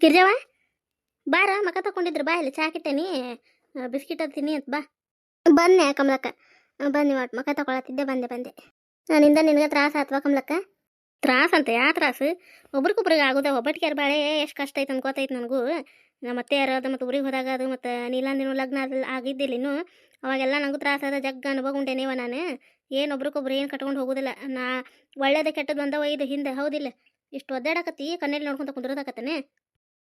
ಗಿರ್ಜವ? ಬಾರ, ಮಕ ತಕೊಂಡಿದ್ರು ಬಾ ಇಲ್ಲಿ, ಚಾ ಕಿಟ್ಟೇನಿ ಬಿಸ್ಕಿಟ್ ತಿನ್ನಿ ಅಂತ ಬಾ. ಬನ್ನೆ ಕಮಲಕ್ಕ. ಬನ್ನಿ ಒಟ್ಟು ಮಕ ತಗೊಳತ್ತಿದ್ದೆ, ಬಂದೆ ಬಂದೆ. ನನ್ನಿಂದ ನಿನಗೆ ತ್ರಾಸ ಆತ್ವಾ ಕಮಲಕ್ಕ? ತ್ರಾಸ ಅಂತ ಯಾ ತ್ರಾಸು? ಒಬ್ರಿಗೊಬ್ರಿಗೆ ಆಗುದ ಒಬ್ಬಟ್ಟಿಗೆ ಬಾಳೆ, ಎಷ್ಟು ಕಷ್ಟ ಐತೆ ಅನ್ಕೋತೈತೆ ನನಗೂ. ನಮ್ಮ ಅತ್ತೆ ಅದು, ಮತ್ತು ಊರಿಗೆ ಹೋದಾಗ ಅದು, ಮತ್ತು ನೀಲಂದಿನ ಲಗ್ನ ಆಗಿದ್ದಿಲ್ಲ ಇನ್ನು. ಅವಾಗೆಲ್ಲ ನನಗೂ ತ್ರಾಸ ಅದ ಜಗ್ಗ ಅನುಭವ ಉಂಟೇನೇವ ನಾನು. ಏನು ಒಬ್ರಿಗೊಬ್ರು ಏನು ಕಟ್ಕೊಂಡು ಹೋಗೋದಿಲ್ಲ. ನಾ ಒಳ್ಳೇದು ಕೆಟ್ಟದ್ದು ಬಂದವ ಇದು ಹಿಂದೆ, ಹೌದಿಲ್ಲ. ಇಷ್ಟು ಒದ್ದಾಡಕತ್ತಿ, ಕಣ್ಣಲ್ಲಿ ನೋಡ್ಕೊಂತ ಕುಂದ್ರದಾಕತ್ತಾನೆ.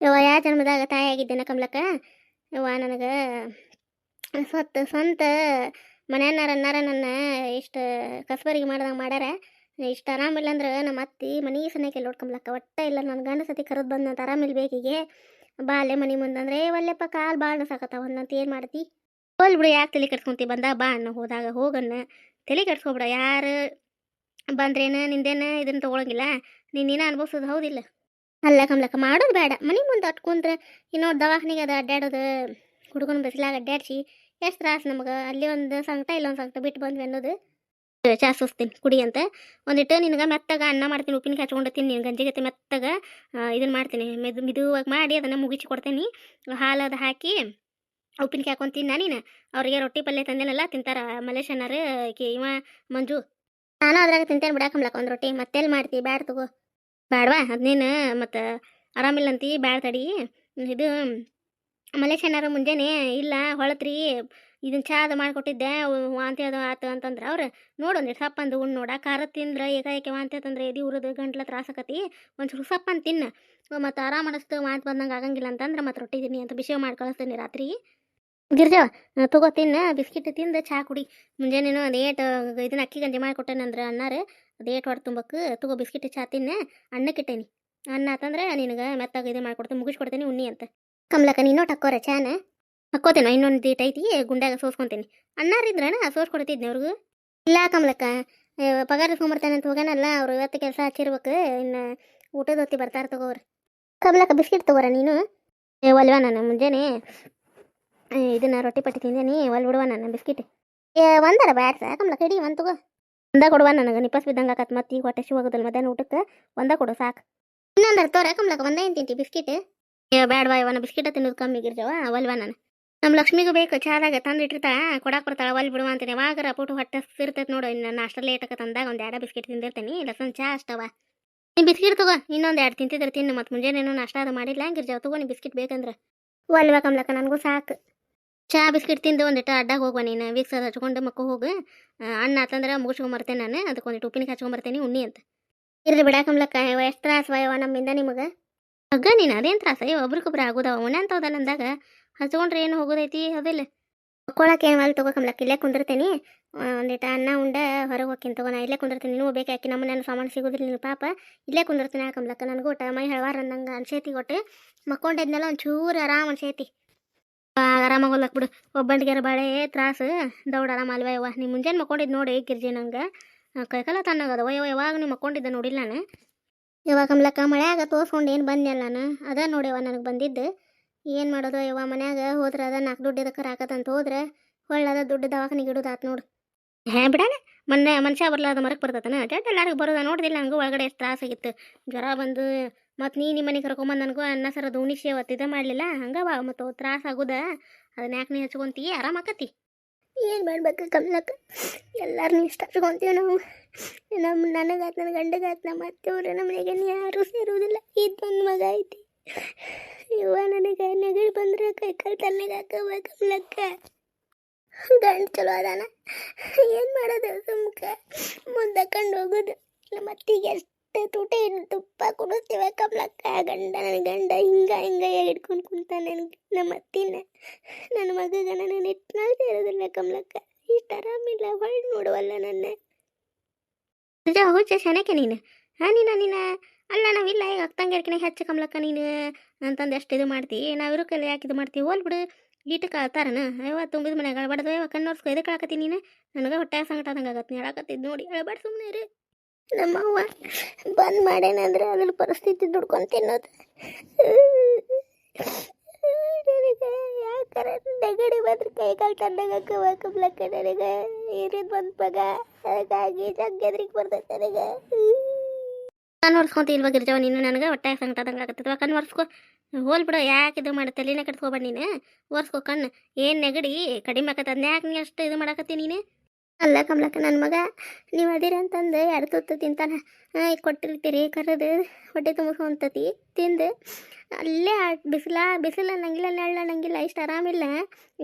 ಯವ್ವ, ಯಾ ಜನ್ಮದಾಗ ಆಗಿದ್ದೇನೆ ಕಮಲಕ್ಕ? ಯವ್ವ, ನನಗೆ ಸ್ವತ್ತು ಸ್ವಂತ ಮನೆಯನ್ನಾರ ಅನ್ನಾರ ನನ್ನ ಇಷ್ಟು ಕಸ್ಬರಿಗೆ ಮಾಡ್ದಂಗೆ ಮಾಡ್ಯಾರ. ಇಷ್ಟು ಆರಾಮಿಲ್ಲ ಅಂದ್ರೆ ನಮ್ಮ ಅತ್ತಿ ಮನೆ ಸನೇಕೆ ನೋಡ್ಕೊಂಬ್ಲಕ್ಕ ಒಟ್ಟ ಇಲ್ಲ ನನ್ನ ಗಂಡ ಸತಿ ಕರೆದು ಬಂದು ಆರಾಮಿಲ್ಲ ಬೇಕಿಗೆ ಬಾ ಅಲ್ಲೇ ಮನೆ ಮುಂದಂದ್ರೆ ಒಲ್ಲೆಪ್ಪ ಕಾಲು ಭಾಳ ಸಾಕತ್ತ ಒಂದಂತ ಏನು ಮಾಡ್ತಿ? ಹೋಲ್ ಬಿಡು, ಯಾಕೆ ತಲೆ ಕಟ್ಸ್ಕೊಂತಿ ಬಂದ ಬಾ ಅಣ್ಣ ಹೋದಾಗ ಹೋಗಣ್ಣ ತಲೆ ಕಟ್ಸ್ಕೊಬಿಡ ಯಾರು ಬಂದ್ರೇನ, ನಿಂದೇನ, ಇದನ್ನ ತೊಗೊಳಂಗಿಲ್ಲ. ನೀನು ಅನ್ಭವಿಸೋದು ಹೌದಿಲ್ಲ. ಅಲ್ಲ ಕಮ್ಲಕ್ಕ ಮಾಡೋದು ಬೇಡ. ಮನೆ ಮುಂದೆ ಅಟ್ಕೊಂಡ್ರೆ ಇನ್ನೊಂದು ದವಾಖಾನಿಗೆ ಅದು ಅಡ್ಡಾಡೋದು ಹುಡುಗನ ಬಿಸಿಲಾಗ ಅಡ್ಡಾಡ್ಸಿ ಎಷ್ಟು ತ್ರಾಸು ನಮಗೆ. ಅಲ್ಲಿ ಒಂದು ಸಂಕಟ ಇಲ್ಲೊಂದು ಸಂಕಟ. ಬಿಟ್ಟು ಬಂದ್ವಿ ಅನ್ನೋದು. ಚಾ ಸುಸ್ತೀನಿ, ಕುಡಿ ಅಂತ. ಒಂದಿಟ್ಟು ನಿನಗೆ ಮೆತ್ತಗ ಅನ್ನ ಮಾಡ್ತೀನಿ, ಉಪ್ಪಿನ ಹಚ್ಕೊಂಡು ತಿನ್ನಿ, ಗಂಜಿ ಜೊತೆ ಮೆತ್ತಗ ಇದನ್ನು ಮಾಡ್ತೀನಿ. ಮೆದು, ಮಿದುವಾಗಿ ಮಾಡಿ ಅದನ್ನು ಮುಗಿಸಿ ಕೊಡ್ತೀನಿ. ಹಾಲು ಅದು ಹಾಕಿ ಉಪ್ಪಿನಕಾಯಿ ಹಾಕೊಂಡು ತಿನ್ನ ನೀನು. ಅವರಿಗೆ ರೊಟ್ಟಿ, ಪಲ್ಯ ತಂದೇನಲ್ಲ ತಿಂತಾರ ಆಕಿ ಇವ, ಮಂಜು. ನಾನು ಅದ್ರಾಗ ತಿಂತೇನೆ ಬಿಡಾಕಂಬ್ಲಕ್ಕ ಒಂದು ರೊಟ್ಟಿ. ಮತ್ತೆಲ್ಲಿ ಮಾಡ್ತಿ, ಬ್ಯಾಡ ತಗೋ. ಬ್ಯಾಡವಾ? ಅದನ್ನೇನು ಮತ್ತು ಆರಾಮಿಲ್ಲ ಅಂತೀ ಬ್ಯಾಡ ತಡಿ. ಇದು ಮಲೇಶ್ ಮುಂಜಾನೆ, ಇಲ್ಲ ಹೊಳತ್ರಿ ಇದನ್ನ ಚಾ ಅದು ಮಾಡಿಕೊಟ್ಟಿದ್ದೆ ವಾಂತಿ ಅದು ಆತು ಅಂತಂದ್ರೆ ಅವ್ರು, ನೋಡು ಒಂದಿಟ್ಟು ಸಪ್ಪ ಅಂದು ಉಣ್ಣು ನೋಡ, ಖಾರ ತಿಂದ್ರೆ ಏಕಾಏಕಿ ವಾಂತಿ ಆತಂದ್ರೆ ಎದಿ ಉರಿದು ಗಂಟ್ಲ ತ್ರಾಸಕತಿ ಒಂಚೂರು ಸಪ್ಪ ಅಂತ ತಿನ್ನ. ಮತ್ತು ಆರಾಮ ಅನಿಸ್ತು ವಾಂತಿ ಬಂದಂಗೆ ಆಗಂಗಿಲ್ಲ ಅಂತಂದ್ರೆ ಮತ್ತೆ ರೊಟ್ಟಿ ತಿನ್ನಿ ಅಂತ ಬಿಸಿ ಮಾಡಿ ಕಳಿಸ್ತೀನಿ ರಾತ್ರಿ. ಗಿರ್ಜಾ, ತಗೋ ತಿನ್ನ, ಬಿಸ್ಕಿಟ್ ತಿಂದು ಚಹಾ ಕುಡಿ. ಮುಂಜಾನೆನು ಅದೇ ಏಟ್ ಇದನ್ನ ಅಕ್ಕಿ ಗಂಜಿ ಮಾಡಿಕೊಟ್ಟೇನಂದ್ರೆ ಅನ್ನಾರು ಏಟ್ ಹೊಡೆ ತುಂಬಕ್ಕೆ ತಗೋ ಬಿಸ್ಕಿಟ್ ಚಹಾ ತಿನ್ನ. ಅನ್ನಕ್ಕಿಟ್ಟೇನಿ ಅನ್ನ ಆತಂದ್ರೆ ನಿನಗೆ ಮೆತ್ತಾಗ ಇದು ಮಾಡ್ಕೊಡ್ತೀನಿ, ಮುಗಿಸ್ಕೊಡ್ತೀನಿ, ಉಣ್ಣಿ ಅಂತ. ಕಮಲಕ್ಕ, ನೀನು ಟಕ್ಕೋರ ಚಾನ? ಹಾಕೋತೇನೆ ಇನ್ನೊಂದು ದೀಟ್ ಐತಿ, ಗುಂಡ್ಯಾಗ ಸೋಸ್ಕೊಂತೀನಿ. ಅಣ್ಣಾರಿದ್ರಣ ಸೋಸ್ಕೊಡ್ತಿದ್ನಿ ಅವ್ರಿಗೂ? ಇಲ್ಲ ಕಮಲಕ್ಕ ಪಗಾರ ಇಸ್ಕೊಂಬರ್ತಾನೆ ಅಂತ ಹೋಗ್ಯಾನಲ್ಲ, ಅವ್ರು ಇವತ್ತು ಕೆಲಸ ಹಚ್ಚಿರ್ಬೇಕು, ಇನ್ನು ಊಟದ ಹೊತ್ತಿ ಬರ್ತಾರೆ ತಗೋರಿ ಕಮಲಕ್ಕ, ಬಿಸ್ಕಿಟ್ ತಗೋರ ನೀನು? ಒಲ್ವಾ ನಾನು ಮುಂಜಾನೆ. ಇದನ್ನ ರೊಟ್ಟಿ ಪಟ್ಟಿ ತಿಂದೇನಿ ಒಲ್ ಬಿಡುವ ನಾನು ಬಿಸ್ಕಿಟ್. ಒಂದರ ಬ್ಯಾಡ್ಸ, ಕಮಲಕ್ಕ ಇಡೀ ಒಂದು ತಗೋ. ಒಂದ ಕೊಡುವ ನನಗೆ ನಿಪಸ್ ಬಿದ್ದಂಗೆ ಆಕತ್ ಮತ್ತೆ ಈಗ ಹೊಟ್ಟೆ ಶಿವಾಗದಲ್ಲ ಮಧ್ಯಾಹ್ನ ಊಟಕ್ಕೆ ಒಂದ ಕೊಡು ಸಾಕು. ಇನ್ನೊಂದರ ತೋರ ಕಮ್ಲಕ್ಕ ಒಂದೇ ಏನು ತಿಂತಿ ಬಿಸ್ಕಿಟ್. ಏ ಬೇಡವಾ ಇವನ ಬಿಸ್ಕಿಟ ತಿನ್ನೋದು ಕಮ್ಮಿ ಗಿರ್ಜವ ಅವಲ್ವಾ ನಾನು. ನಮ್ಮ ಲಕ್ಷ್ಮಿಗೂ ಬೇಕು, ಚಾದಾಗ ತಂದಿಟ್ಟಿರ್ತಾಳ ಕೊಡಾಕ್ ಬರ್ತಾಳ ಒಲ್ ಬಿಡುವ ಅಂತೀನಿ. ಯಾವಾಗ ಪುಟ್ಟು ಹೊಟ್ಟೆ ಇರ್ತೈತೆ ನೋಡು, ಇನ್ನು ನಾಷ್ಟ ಲೇಟ್ ಆಗ ತಂದಾಗ ಒಂದು ಎರಡು ಬಿಸ್ಕಿಟ್ ತಿಂದಿರ್ತೀನಿ, ಲಸನ್ ಚಾ ಅಷ್ಟವ. ನೀ ಬಿಸ್ಕಿಟ್ ತಗೋ, ಇನ್ನೊಂದು ಎರಡು ತಿಂತಿದ್ರೆ ತಿನ್ನು, ಮತ್ತು ಮುಂಜಾನೆ ಏನೋ ನಾಷ್ಟ ಮಾಡಿಲ್ಲ ಗಿರ್ಜಾವ ತಗೋ ನೀ ಬಿಸ್ಕಿಟ್ ಬೇಕಂದ್ರೆ. ಒಲ್ವಾ ಕಮ್ಲಕ್ಕ, ನನಗೂ ಸಾಕು. ಚಾ ಬಿಸ್ಕಿಟ್ ತಿಂದು ಒಂದಿಟ್ಟು ಅಡ್ಡಾಗ ಹೋಗುವ ನೀನು ವೀಕ್ಸ್ ಅದು ಹಚ್ಕೊಂಡು ಮಕ್ಕ ಹೋಗು. ಅಣ್ಣ ಆತಂದ್ರೆ ಮುಗಿಸ್ಕೊಂಬರ್ತೇನೆ ನಾನು. ಅದಕ್ಕೆ ಒಂದಿಟ್ಟು ಉಪ್ಪಿನಕಾಯಿ ಹಚ್ಕೊಂಬರ್ತೇನೆ ಉಣ್ಣಿ ಅಂತ. ಇರ್ಲಿ ಬಿಡಾಕಮ್ಲಕ್ಕ ಎಷ್ಟು ತ್ರಾಸ ವಯವ ನಮ್ಮಿಂದ ನಿಮಗೆ. ಹಗ್ಗ ನೀನು ಅದೇನು ತ್ರಾಸ? ಅಯ್ಯೋ ಒಬ್ರಿಗೊಬ್ರು ಆಗೋದವ ಉಣ್ಣೆ ಅಂತವದಲ್ಲ ಅಂದಾಗ? ಹಚ್ಕೊಂಡ್ರೆ ಏನು ಹೋಗೋದೈತಿ? ಅದಿಲ್ಲ ಮಕ್ಕೊಳಕ್ಕೆ ಏನು ಅಲ್ಲಿ ತಗೋಕಮ್ಲಕ್ಕ ಇಲ್ಲೇ ಕುಂದಿರ್ತೀನಿ. ಒಂದಿಟ್ಟು ಅನ್ನ ಉಂಡ ಹೊರಗೆ ಹೋಗ್ತೀನಿ ತಗೋ, ನಾ ಇಲ್ಲೇ ಕುಂದಿರ್ತೀನಿ. ನೀವು ಬೇಕಾಕಿ ನಮ್ಮ ನನ್ನ ಸಾಮಾನು ಸಿಗೋದಿಲ್ಲ ನೀನು ಪಾಪ. ಇಲ್ಲೇ ಕುಂದಿರ್ತೀನಿ ಹಾಕಮ್ಲಕ್ಕ ನನಗೂ ಊಟ, ಮೈ ಹಳವಾರ ಅಂದಂಗೆ, ಅನ್ಸೇತಿ ಕೊಟ್ಟು ಮಕ್ಕೊಂಡಿದ್ನೆಲ್ಲ ಒಂಚೂರು ಆರಾಮ ಅನ್ಸೇತಿ. ಆರಾಮಾಗೋಲ್ಲಕ್ ಬಿಡು. ಒಬ್ಬಂಟಿಗೆ ಬಾಳೆ ತ್ರಾಸು. ದೌಡ್ ಆರಾಮ ಅಲ್ವ ಯವ್ವ ನೀ ಮುಂಜಾನೆ ಮಕ್ಕೊಂಡಿದ್ದು ನೋಡಿ ಗಿರ್ಜಿ ನಂಗೆ. ಕೈಕಾಲ ತಣ್ಣಗದ ಯವ್ವ ಯಾವಾಗ ನೀವು ಮಕ್ಕೊಂಡಿದ್ದೆ ನೋಡಿಲ್ಲ ನಾನು? ಯಾವಾಗ ಕಮ್ಲಕ್ಕ ಮಳೆಯಾಗ ತೋರ್ಸ್ಕೊಂಡು ಏನು ಬಂದ್ನಲ್ಲ ನಾನು? ಅದ ನೋಡ್ಯವ ನನಗೆ ಬಂದಿದ್ದು. ಏನು ಮಾಡೋದು ಯವ್ವ ಮನ್ಯಾಗ? ಹೋದ್ರೆ ಅದ ನಾಲ್ಕು ದುಡ್ಡು ಇದಕ್ಕೆ ರಾಕತ್ತಂತ ಹೋದ್ರೆ. ಹೊಳ್ಳದ ದುಡ್ಡು ದವಾಖಾನಿಗೆ ಇಡೋದಾತು ನೋಡು. ಹೇ, ಬಿಡಾನ? ಮೊನ್ನೆ ಮನುಷ್ಯ ಬರಲಾದ ಮರಕ್ಕೆ ಬರ್ತತನ. ಜಟ್ ಎಲ್ಲರಿಗೂ ಬರೋದ. ನೋಡ್ದಿಲ್ಲ ನನಗೂ ಒಳಗಡೆ ಎಷ್ಟು ತ್ರಾಸಾಗಿತ್ತು ಜ್ವರ ಬಂದು ಮತ್ತು ನೀ ನಿಮ್ಮನೆ ಕರ್ಕೊಂಬಂದು ನನಗೂ ಅನ್ನ ಸರ ಉಣಿಸಿ ಅವತ್ತು ಇದು ಮಾಡಲಿಲ್ಲ. ಹಂಗೆ ಬಾ ಮತ್ತು ತ್ರಾಸ ಆಗುದ. ಅದನ್ನ ಯಾಕೆ ನೀ ಹಚ್ಕೊಂತೀ? ಆಕತಿ. ಏನು ಮಾಡ್ಬೇಕು ಕಮ್ಲಕ್ಕ? ಎಲ್ಲಾರನ್ನೂ ಇಷ್ಟ ಹಚ್ಕೊಂತೀವಿ ನಾವು. ನಮ್ಮ ನನಗೆ ನನ್ನ ಗಂಡಗಾತ್ ನಮ್ಮ ಅತ್ತೆಯವರು ನಮ್ಮ ಮನೆಗೆ ಯಾರೂ ಸೇರುವುದಿಲ್ಲ ಇದೊಂದು ಮಗ ಐತಿ. ಇವ ನನಗೆ ನೆಗಡಿ ಬಂದರೆ ಕೈ ಕಾಲು ತಲೆಗೆ ಹಾಕವ ಗಂಡು ಚಲೋ ಅದಾನ. ಏನು ಮಾಡೋದು, ಸುಮ್ಕ ಕಂಡು ಹೋಗೋದು. ನಮ್ಮ ಅತ್ತಿಗೆ ಎಷ್ಟು ತೂಟ ತುಪ್ಪ ಕುಡಿಸ್ತೀವ ಕಮ್ಲಕ್ಕ, ಗಂಡ, ನನ್ನ ಗಂಡ, ಹಿಂಗ ಹಿಂಗ ಹಿಡ್ಕೊಂಡು ಕುಂತ ನನಗೆ. ನಮ್ಮ ಅತ್ತಿನ, ನನ್ನ ಮಗಗ ನನ್ನ ನೆಟ್ನಲ್ಲಿ ಸೇರೋದಿಲ್ಲ ಕಮ್ಲಕ್ಕ? ಇಷ್ಟು ಆರಾಮಿಲ್ಲ ಹೊಳ್ಳಿ ನೋಡುವಲ್ಲ ನನ್ನ. ನಿಜ ಹುಚ್ಚ ಶನಕ್ಕೆ ನೀನು? ಹಾಂ ನೀನು ನೀನು? ಅಲ್ಲ, ನಾವಿಲ್ಲ, ಈಗ ಅಕ್ಕಂಗೆರ್ಕಿನಾಗ ಹೆಚ್ಚು ಕಮ್ಲಕ್ಕ ನೀನು ಅಂತಂದು ಎಷ್ಟು ಇದು ಮಾಡ್ತಿ. ನಾವಿರೋ ಕೈಲಿ ಯಾಕೆ ಇದು ಮಾಡ್ತೀವಿ? ಹೋಲ್ ಬಿಡು. ಗೀಟಕ್ಕೆ ಕಳ್ತಾರನ? ಅಯ್ಯವ ತುಂಬಿದ ಮನೆಯಾಗ ಅಳಬಾರ್ದು. ಅಯ್ಯವ ಕಣ್ಣೋರ್ಸ್ಕೊ ಇದಕ್ಕೆ ಆಳಕತ್ತಿ ನೀನು? ನನಗೆ ಹೊಟ್ಟೆ ಸಂಕಟ ಆದಂಗೆ ಆಗತ್ತೆ. ಹೇಳಕತ್ತಿದ್ದು ನೋಡಿ. ಅಳಬಾರ್ದು ಸುಮ್ಮನೆ ರೀ ನಮ್ಮವ್ವ ಬಂದ್ ಮಾಡೇನಂದ್ರೆ ಅದ್ರ ಪರಿಸ್ಥಿತಿ ದುಡ್ಕೊಂಡು ತಿನ್ನೋದು. ಯಾಕರ ನೆಗಡಿ ಬಂದ್ರೆ ಕೈ ಕಾಲು ತಣ್ಣಗೆ ಹಾಕಬೇಕಬ್ಲಕ್ಕ ನನಗೆ. ಏರಿದ್ ಬಂದ್ ಪಗ. ಅದಕ್ಕಾಗಿ ಜಗ್ಗೆದ್ರಿಗೆ ಬರ್ತೈತೆ ನನಗೆ. ಕಣ್ಣು ಒರ್ಸ್ಕೊಂತ ಇಲ್ವಾ ಗಿರ್ಜಾವ ನೀನು? ನನಗೆ ಹೊಟ್ಟೆ ಸಂಕಟದಂಗೆ ಆಗತ್ತೆ ಕಣ್ಣು ಒರ್ಸ್ಕೊ. ಹೋಲ್ ಬಿಡು, ಯಾಕೆ ಇದು ಮಾಡಿ? ತಲೆನೇ ಕೆಡ್ಸ್ಕೊಬೇಡ ನೀನು. ಓರ್ಸ್ಕೋ ಕಣ್ಣು. ಏನು ನೆಗಡಿ? ಕಡಿಮೆ ಆಕತ್ತೆ ಅದನ್ನ ಯಾಕೆ ನೀ ಅಷ್ಟು ಇದು ಮಾಡಕತ್ತಿ ನೀನು? ಅಲ್ಲ ಕಮಲಕ್ಕ ನನ್ನ ಮಗ, ನೀವು ಅದಿರಿ ಅಂತಂದು ಎರಡು ತುತ್ತು ತಿಂತಾನ. ಈಗ ಕೊಟ್ಟಿರ್ತೀರಿ, ಕರೆದು ಹೊಟ್ಟೆ ತುಂಬಿಸ್ಕೊಂತತಿ ತಿಂದು ಅಲ್ಲೇ ಬಿಸಿಲ, ಬಿಸಿಲು ಅನ್ನಂಗಿಲ್ಲ ನೆಳ್ಳು ಅನ್ನಂಗಿಲ್ಲ, ಇಷ್ಟು ಆರಾಮಿಲ್ಲ.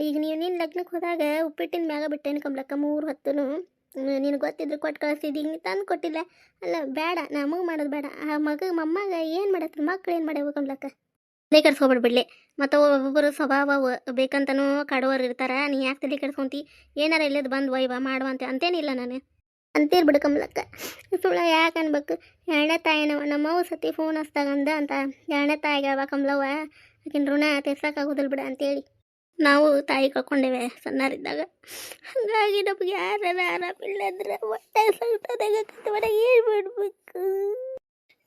ಈಗ ನೀವು ನಿನ್ನ ಲಗ್ನಕ್ಕೆ ಹೋದಾಗ ಉಪ್ಪಿಟ್ಟಿನ ಮ್ಯಾಗ ಬಿಟ್ಟೇನು ಕಮಲಕ್ಕ, ಮೂರು ಹತ್ತುನು. ನಿನಗೆ ಗೊತ್ತಿದ್ರು ಕೊಟ್ಟು ಕಳಿಸಿದ್ದು ಹಿಂಗೆ ತಂದು ಕೊಟ್ಟಿಲ್ಲ. ಅಲ್ಲ ಬೇಡ ನಮಗೆ ಮಾಡೋದು ಬೇಡ ಆ ಮಗ, ಮೊಮ್ಮಗ ಏನು ಮಾಡತ್ತರ ಮಕ್ಳು ಏನು ಮಾಡ್ಯಾವ ಕಮಲಕ್ಕ? ತಲೆ ಕೆಡ್ಸ್ಕೊಬಿಡ್ಬಿಡ್ಲಿ ಮತ್ತು ಒಬ್ಬೊಬ್ಬರು ಸ್ವಭಾವ ಬೇಕಂತನೂ ಕಾಡೋರು ಇರ್ತಾರ. ನೀ ಯಾಕೆ ತಲೆ ಕೆಡ್ಸ್ಕೊಂತಿ? ಏನಾರ ಇಲ್ಲದ ಬಂದು ಒಯ್ವ ಮಾಡುವ ಅಂತ ಅಂತೇನಿಲ್ಲ ನಾನು. ಅಂತೀರ್ ಬಿಡು ಕಮಲಕ್ಕ. ಸುಳ್ಳ ಯಾಕೆ ಅನ್ಬೇಕು? ಎರಡನೇ ತಾಯಿನವ, ನಮ್ಮವ್ವ ಸತಿ ಫೋನ್ ಹಚ್ತಾಗಂದ ಅಂತ. ಎರಡನೇ ತಾಯಿಗೆ ಅವ ಕಮಲವ್ವ. ಆಕಿನ ಋಣ ತೀರ್ಸಕ್ಕಾಗೋದಿಲ್ಲ ಬಿಡ ಅಂತೇಳಿ. ನಾವು ತಾಯಿ ಕಳ್ಕೊಂಡೇವೆ ಸಣ್ಣರಿದ್ದಾಗ ಹಾಗಾಗಿ ನಮ್ಗೆ ಯಾರ ಆರಾಮಿಲ್ಲದ್ರೆ ಹೊಟ್ಟೆ ಸ್ವಲ್ಪ ತೆಗಕ್ಕೆ ಏನು ಬಿಡ್ಬೇಕು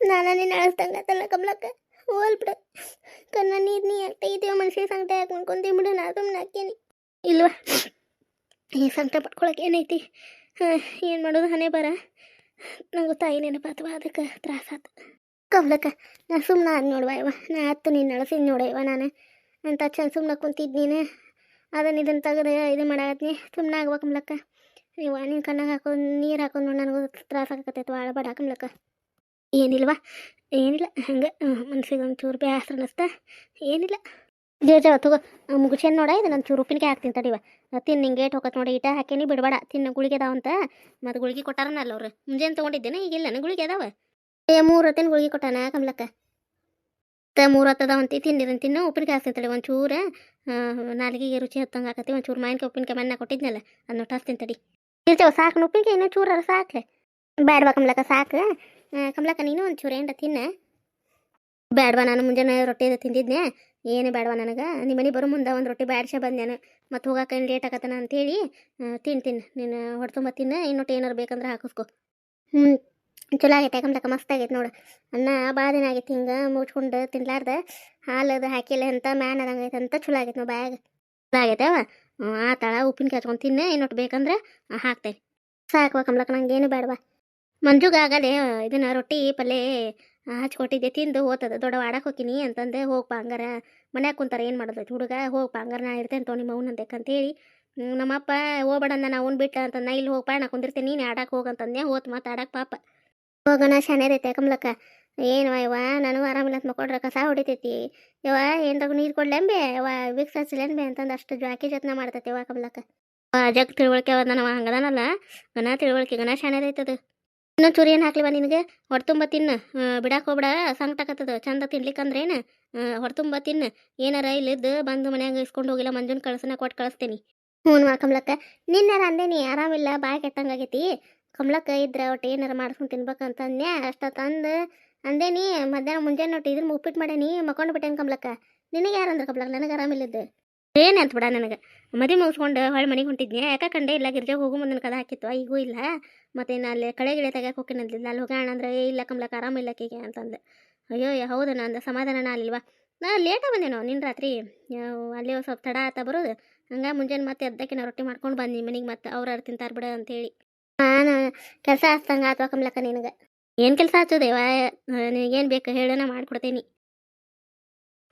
ನಾನು ನೀನು ಅಳಿಸ್ದಂಗತ್ತಲ್ಲ ಕಮಲಕ್ಕ. ಹೋಲ್ ಬಿಡು. ಕಣ್ಣ, ನೀರು, ನೀ ಯಾಕೆ ತೆಗಿತೀವ ಮನುಷ್ಯ ಸಂಕಟ ಯಾಕೆ ಮಾಡ್ಕೊಂತೀವಿ ಬಿಡು. ನಾ ಸುಮ್ಮನೆ ಹಾಕೇನಿ ಇಲ್ವಾ? ಈ ಸಂಕಟ ಪಡ್ಕೊಳಕ್ಕೆ ಏನೈತಿ? ಹಾಂ, ಏನು ಮಾಡೋದು? ಹಣೆ ಬರ. ನಂಗೆ ತಾಯಿ ನೆನಪಾತವ, ಅದಕ್ಕೆ ತ್ರಾಸ ಆತು. ಕಮ್ಲಕ್ಕ ನಾ ಸುಮ್ಮನೆ ಅದು ನೋಡುವ ಇವ ನಾ ಹತ್ತು ನೀನು ಅಳಸಿದ್ ನೋಡ ನಾನು. ಅಂತ ಚಂದ ಸುಮ್ಮನೆ ಕುಂತಿದ್ದು ನೀನು. ಅದನ್ನ ಇದನ್ನು ತೆಗೆದು ಇದು ಮಾಡಾಕತ್ನಿ ಸುಮ್ಮನೆ ಆಗ್ಬೇಕು ಕಮ್ಲಕ್ಕ. ನೀವು ನಿನ್ನ ಕಣ್ಣಾಗ ಹಾಕೊಂಡು ನೀರು ಹಾಕೊಂಡು ನನಗೂ ತ್ರಾಸ ಆಗತ್ತೈತೆ ಭಾಳ ಬಡ ಕಮ್ಲಕ್ಕ. ಏನಿಲ್ವಾ? ಏನಿಲ್ಲ, ಹಂಗೆ ಮನ್ಸಿಗೆ ಒಂಚೂರು ಬೇಸರ ಅನ್ನಿಸ್ತಾ. ಏನಿಲ್ಲ. ಜೇಜ ತಗೋ ಮುಗುಚೇನು ನೋಡ ಇದು ನಾನು ಚೂರು ಉಪ್ಪಿನಕಾಯಿ ಹಾಕ್ತೀನಿ ತಡಿವ ತಿನ್ನು ನಿಂಗೆ ಏಟ್ ನೋಡಿ, ಇಟ ಹಾಕೇನಿ, ಬಿಡಬೇಡ. ತಿನ್ನ ಗುಳಿಗೆ ಅದಾವಂತ ಮತ್ತು ಗುಳಿಗೆ ಕೊಟ್ಟಾರನಲ್ಲ ಅವ್ರು. ಮುಂಜಾನೆ ತೊಗೊಂಡಿದ್ದೇನೆ, ಈಗ ಇಲ್ಲ ಗುಳಿಗೆ ಅದಾವ? ಏ, ಮೂರು ಹೊತ್ತಿನ ಗುಳಿಗೆ ಕೊಟ್ಟಾನ, ಕಮಲಕ್ಕ? ತ, ಮೂರು ಹೊತ್ತು ಅದಾವಂತಿ ತಿಂದಿರನ್ ತಿನ್ನು, ಉಪ್ಪಿನಕಾಯಿ ಹಾಕ್ತೀನಿ ತಡಿ, ಒಂಚೂರು. ನಾಲಿಗೆಗೆ ರುಚಿ ಹತ್ತಂಗೆ ಹಾಕತ್ತಿ ಒಂಚೂರು ಮಾವಿನಕಾಯಿ, ಉಪ್ಪಿನಕಾಯಿ ಮನ್ನ ಕೊಟ್ಟಿದ್ನಲ್ಲ ಅದನ್ನ ಹಚ್ತೀನಿ ತಡಿ. ಇರ್ತೇವೆ ಸಾಕು, ಉಪ್ಪಿನಕಾಯಿ ಇನ್ನೂ ಚೂರ ಸಾಕು. ಬೇಡವಾ ಕಮಲಕ್ಕ, ಸಾಕು. ಕಮ್ಲಕ್ಕ ನೀನು ಒಂಚೂರು ಏನರ ತಿನ್ನ? ಬೇಡವಾ ನಾನು ಮುಂಜಾನೆ ರೊಟ್ಟಿ ಅದು ತಿಂದಿದ್ನೆ. ಏನು ಬೇಡವಾ ನನಗೆ. ನಿಮ್ಮ ಮನೆ ಬರೋ ಮುಂದೆ ಒಂದು ರೊಟ್ಟಿ ಬ್ಯಾಡ್ಸೆ ಬಂದೆ ನಾನು. ಮತ್ತು ಹೋಗಕ್ಕೆ ಲೇಟ್ ಆಗತ್ತನ ಅಂತೇಳಿ ತಿನ್ ತಿನ್. ನೀನು ಹೊಡ್ತುಂಬ ತಿನ್ನ, ಇನ್ನೊಟ್ಟು ಏನಾರು ಬೇಕಂದ್ರೆ ಹಾಕಿಸ್ಕೊ. ಹ್ಞೂ ಚಲೋ ಆಗೈತೆ ಕಮ್ಲಕ್ಕ ಮಸ್ತ್ ಆಗೈತೆ ನೋಡು. ಅನ್ನ ಭಾಳ ದಿನ ಆಗೈತೆ ಹಿಂಗೆ ಮುಚ್ಕೊಂಡು ತಿನ್ಲಾರ್ದ. ಹಾಲು ಅದು ಹಾಕಿಲ್ಲ ಅಂತ, ಮ್ಯಾನ್ ಅದಂಗೈತೆ ಅಂತ ಚಲೋ ಆಗೈತೆ ನಾವು ಬ್ಯಾಗ್. ಚಲೋ ಆಗೈತೆ ಅವ? ಆ ತಳ ಉಪ್ಪಿನಕಾಯಿ ಹಚ್ಕೊಂಡು ತಿನ್ನ, ಇನ್ನೊಟ್ಟು ಬೇಕಂದ್ರೆ ಹಾಕ್ತೇನೆ ಸಾಕುವ ನಂಗೆ ಏನು ಬೇಡವಾ ಮಂಜುಗ ಆಗಲೇ ಇದನ್ನ ರೊಟ್ಟಿ ಪಲ್ಲೆ ಹಚ್ಕೊಟ್ಟಿದ್ದೆ ತಿಂದು ಹೋತದ. ದೊಡ್ಡ ಆಡಕ್ಕೆ ಹೋಗಿನಿ ಅಂತಂದೆ ಹೋಗಿ ಹಂಗಾರ ಮನ್ಯಾಗ ಕುಂತಾರ ಏನು ಮಾಡೋದು ಹುಡುಗ? ಹೋಗಿ ಹಂಗಾರ ನಾ ಇರ್ತೇನೆ ತೋ ನಿಮ್ಮ ಅವ್ನ ಅಂತೇಳಿ ನಮ್ಮಪ್ಪ ಹೋಗ್ಬೇಡ ನಾನು ನಾ ಅವ್ನು ಬಿಟ್ಟ ಅಂತ ನಾ ಇಲ್ಲಿ ಹೋಗ್ಪ ನಾ ಕುಂದಿರ್ತೀನಿ ನೀನು ಆಡಕ್ಕೆ ಹೋಗಂತಂದೆ ಹೋತ್ ಮತ್ತು ಆಡಕ್ಕೆ ಪಾಪ. ಹೋಗೋಣ ಶಾನೇದೈತೆ ಕಮಲಕ್ಕ. ಏನು ಯವ್ವ ನನಗೂ ಆರಾಮಿಲ್ಲ ಅಂತ ಮಕ್ಕೊಡ್ರ ಕಸ ಹೊಡಿತೈತಿ. ಯವ್ವ ಏನ್ರಾಗ ನೀರು ಕೊಡ್ಲೆಂಬೆ ಯವ್ವ, ವಿಕ್ಸ್ ಹಚ್ಚಲೆಂಬೆ ಅಂತಂದು ಅಷ್ಟು ಜಾಕಿ ಜತ್ನ ಮಾಡ್ತೈತಿ ಯವ್ವ ಕಮ್ಲಕ್ಕ. ಜಗ್ ತಿಳುವಳಿಕೆ ಅವ ನಾವು ಹಂಗದಾನಲ್ಲ. ಗನ ತಿಳುವಳಿಕೆ, ಗನ ಶಾನೇದೈತದು ಇನ್ನೊಂದು ಚೂರಿ ಏನು ಹಾಕ್ಲಿವ ನಿನಗೆ? ಹೊಡ್ತುಂಬ ತಿನ್ನು. ಹೋಗ್ಬಿಡ. ಹೋಗ್ಬೇಡ ಸಂಕಟಾಕತ್ತದ ಚಂದ ತಿನ್ಲಿಕ್ಕಂದ್ರೆ ಏನು? ಹೊಡ್ತುಂಬ ತಿನ್ನು. ಏನಾರ ಇಲ್ಲಿದ್ದು ಬಂದು ಮನ್ಯಾಗ ಇಸ್ಕೊಂಡು ಹೋಗಿಲ್ಲ, ಮಂಜುನ ಕಳ್ಸನ ಕೊಟ್ಟು ಕಳಿಸ್ತೀನಿ. ಹ್ಞೂ ಮಾ ಕಮಲಕ್ಕ. ನಿನ್ನಾರ ಅಂದೇನಿ, ಆರಾಮಿಲ್ಲ, ಬಾಯಿ ಕೆಟ್ಟಂಗಾಗೈತಿ ಕಮಲಕ್ಕ ಇದ್ರೆ ಒಟ್ಟು ಏನಾರ ಮಾಡ್ಸ್ಕೊಂಡು ತಿನ್ಬೇಕಂತ ಅಂದ್ಯಾ ಅಷ್ಟ ತಂದು ಅಂದೇನಿ, ಮಧ್ಯಾಹ್ನ ಮುಂಜಾನೆ ಒಟ್ಟು ಇದ್ರ ಉಪ್ಪಿಟ್ಟು ಮಾಡೇನಿ, ಮಕ್ಕೊಂಡು ಬಿಟ್ಟೇನಿ ಕಮಲಕ್ಕ. ನಿನಗೆ ಯಾರಂದ್ರೆ ಕಮಲಕ್ಕ? ನನಗೆ ಆರಾಮಿಲ್ಲದ್ದು ಏನು ಅಂತ ಬಿಡ ನನಗೆ. ಮದಿ ಮುಗಿಸ್ಕೊಂಡು ಹೊಳ್ಳಿ ಮನೆಗೆ ಹೊಂಟಿದ್ನಿ. ಯಾಕೆ ಕಂಡೆ ಇಲ್ಲ ಗಿರ್ಜೆ ಹೋಗು ಮುಂದಿನ ಕದ ಹಾಕಿತ್ತು. ಈಗೂ ಇಲ್ಲ. ಮತ್ತೆ ನಾನು ಅಲ್ಲಿ ಕಳೆ ಗಿಳೆ ತೆಗಿಯಕ್ಕೆ ಹೋಗ್ತೀನಂತಿಲ್ಲ ಅಲ್ಲಿ ಹೋಗೋಣ ಅಂದ್ರೆ ಇಲ್ಲ ಆರಾಮ ಇಲ್ಲ ಕೇಗೆ ಅಂತಂದೆ. ಅಯ್ಯೋ ಹೌದಾ ಅಂದ ಸಮಾಧಾನ ಅಲ್ಲಿಲ್ವಾ? ನಾ ಲೇಟಾಗಿ ಬಂದೇನೋ ನಿನ್ನ ರಾತ್ರಿ? ಅಲ್ಲಿ ಸ್ವಲ್ಪ ತಡ ಆತ ಬರೋದು. ಹಂಗೆ ಮುಂಜಾನೆ ಮತ್ತೆ ಎದ್ದಕ್ಕೆ ನಾ ರೊಟ್ಟಿ ಮಾಡ್ಕೊಂಡು ಬಂದು ಮನೆಗೆ ಮತ್ತೆ. ಅವ್ರು ತಿಂತಾರ ಬಿಡ ಅಂತೇಳಿ ನಾನು ಕೆಲಸ ಹಚ್ದಂಗೆ ಅಥವಾ ಕಮಲಕ್ಕ ನಿನಗೆ? ಏನು ಕೆಲಸ ಹಚ್ಚೋದೇವ ನಿನಗೇನು ಬೇಕು ಹೇಳೋಣ ಮಾಡ್ಕೊಡ್ತೀನಿ.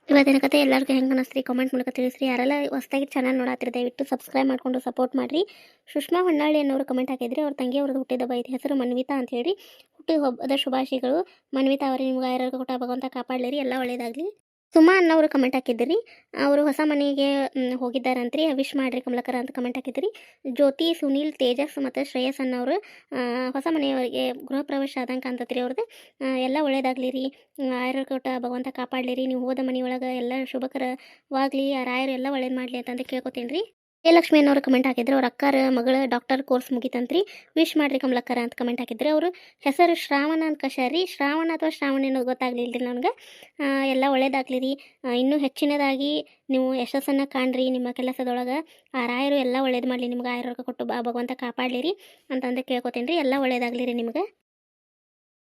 ಇವತ್ತಿನ ಕತೆ ಎಲ್ಲರಿಗೂ ಹೆಂಗೆ ಅನ್ನಿಸ್ರಿ ಕಾಮೆಂಟ್ ಮೂಲಕ ತಿಳಿಸ್ರಿ. ಯಾರೆಲ್ಲ ಹೊಸದಾಗಿ ಚಾನಲ್ ನೋಡಾತಿರಿ, ದಯವಿಟ್ಟು ಸಬ್ಸ್ಕ್ರೈಬ್ ಮಾಡ್ಕೊಂಡು ಸಪೋರ್ಟ್ ಮಾಡಿರಿ. ಸುಷ್ಮಾ ಹೊನ್ನಾಳಿ ಅನ್ನೋರು ಕಮೆಂಟ್ ಹಾಕಿದ್ರಿ. ಅವ್ರ ತಂಗಿ ಅವ್ರದ್ದು ಹುಟ್ಟಿದ ಐತಿ ಹೆಸರು ಮನ್ವಿತಾ ಅಂತ ಹೇಳಿ ಹುಟ್ಟಿ ಹಬ್ಬದ ಶುಭಾಶಯಗಳು. ಮನ್ವಿತಾ ಅವರಿಗೆ ನಿಮ್ಗೆ ಯಾರ್ಯಾರು ಕೊಟ್ಟ ಭಗವಂತ ಕಾಪಾಡಲಿರಿ ಎಲ್ಲ ಒಳ್ಳೇದಾಗಲಿ. ಸುಮಾ ಅನ್ನೋರು ಕಮೆಂಟ್ ಹಾಕಿದ್ರಿ ಅವರು ಹೊಸ ಮನೆಗೆ ಹೋಗಿದ್ದಾರಂತ್ರಿ. ವಿಶ್ ಮಾಡ್ರಿ ಕಮಲಕರ ಅಂತ ಕಮೆಂಟ್ ಹಾಕಿದ್ರಿ ಜ್ಯೋತಿ, ಸುನೀಲ್, ತೇಜಸ್ ಮತ್ತು ಶ್ರೇಯಸ್ ಅನ್ನೋರು ಹೊಸ ಮನೆಯವರಿಗೆ ಗೃಹ ಪ್ರವೇಶ ಆದಂಗೆ ಕಾಣ್ತತ್ರಿ ಅವ್ರದ್ದು. ಎಲ್ಲ ಒಳ್ಳೇದಾಗಲಿ ರೀ. ಆಯರ ಕೋಟ ಭಗವಂತ ಕಾಪಾಡಲಿ ನೀವು ಹೋದ ಮನೆಯೊಳಗೆ ಎಲ್ಲ ಶುಭಕರವಾಗಲಿ. ಆ ರಾಯರು ಎಲ್ಲ ಒಳ್ಳೇದು ಮಾಡಲಿ ಅಂತಂದು ಕೇಳ್ಕೊತೀನಿ ರೀ ಜಯಲಕ್ಷ್ಮಿ ಅನ್ನೋರು ಕಮೆಂಟ್ ಹಾಕಿದ್ರು. ಅವ್ರ ಅಕ್ಕಾರ, ಮಗಳ ಡಾಕ್ಟರ್ ಕೋರ್ಸ್ ಮುಗಿತಂತ್ರಿ. ವಿಶ್ ಮಾಡ್ರಿ ಕಮಲಕ್ಕರ ಅಂತ ಕಮೆಂಟ್ ಹಾಕಿದ್ರು. ಅವರು ಹೆಸರು ಶ್ರಾವಣ ಅಂತ ಕಷಾರಿ ಶ್ರಾವಣ ಅಥವಾ ಶ್ರಾವಣ ಅನ್ನೋದು ಗೊತ್ತಾಗ್ಲಿಲ್ಲ ರೀ ನನಗೆ ಎಲ್ಲ ಒಳ್ಳೇದಾಗಲಿ ರೀ. ಇನ್ನೂ ಹೆಚ್ಚಿನದಾಗಿ ನೀವು ಯಶಸ್ಸನ್ನು ಕಾಣ್ರಿ. ನಿಮ್ಮ ಕೆಲಸದೊಳಗೆ ಆ ರಾಯರು ಎಲ್ಲ ಒಳ್ಳೇದು ಮಾಡಲಿ. ನಿಮ್ಗೆ ಆಯುರ್ವೇದ ಕೊಟ್ಟು ಭಗವಂತ ಕಾಪಾಡಲಿ ರೀ ಅಂತಂದು ಕೇಳ್ಕೊತೀನಿ ರೀ ಎಲ್ಲ ಒಳ್ಳೇದಾಗಲಿ ರೀ ನಿಮ್ಗೆ.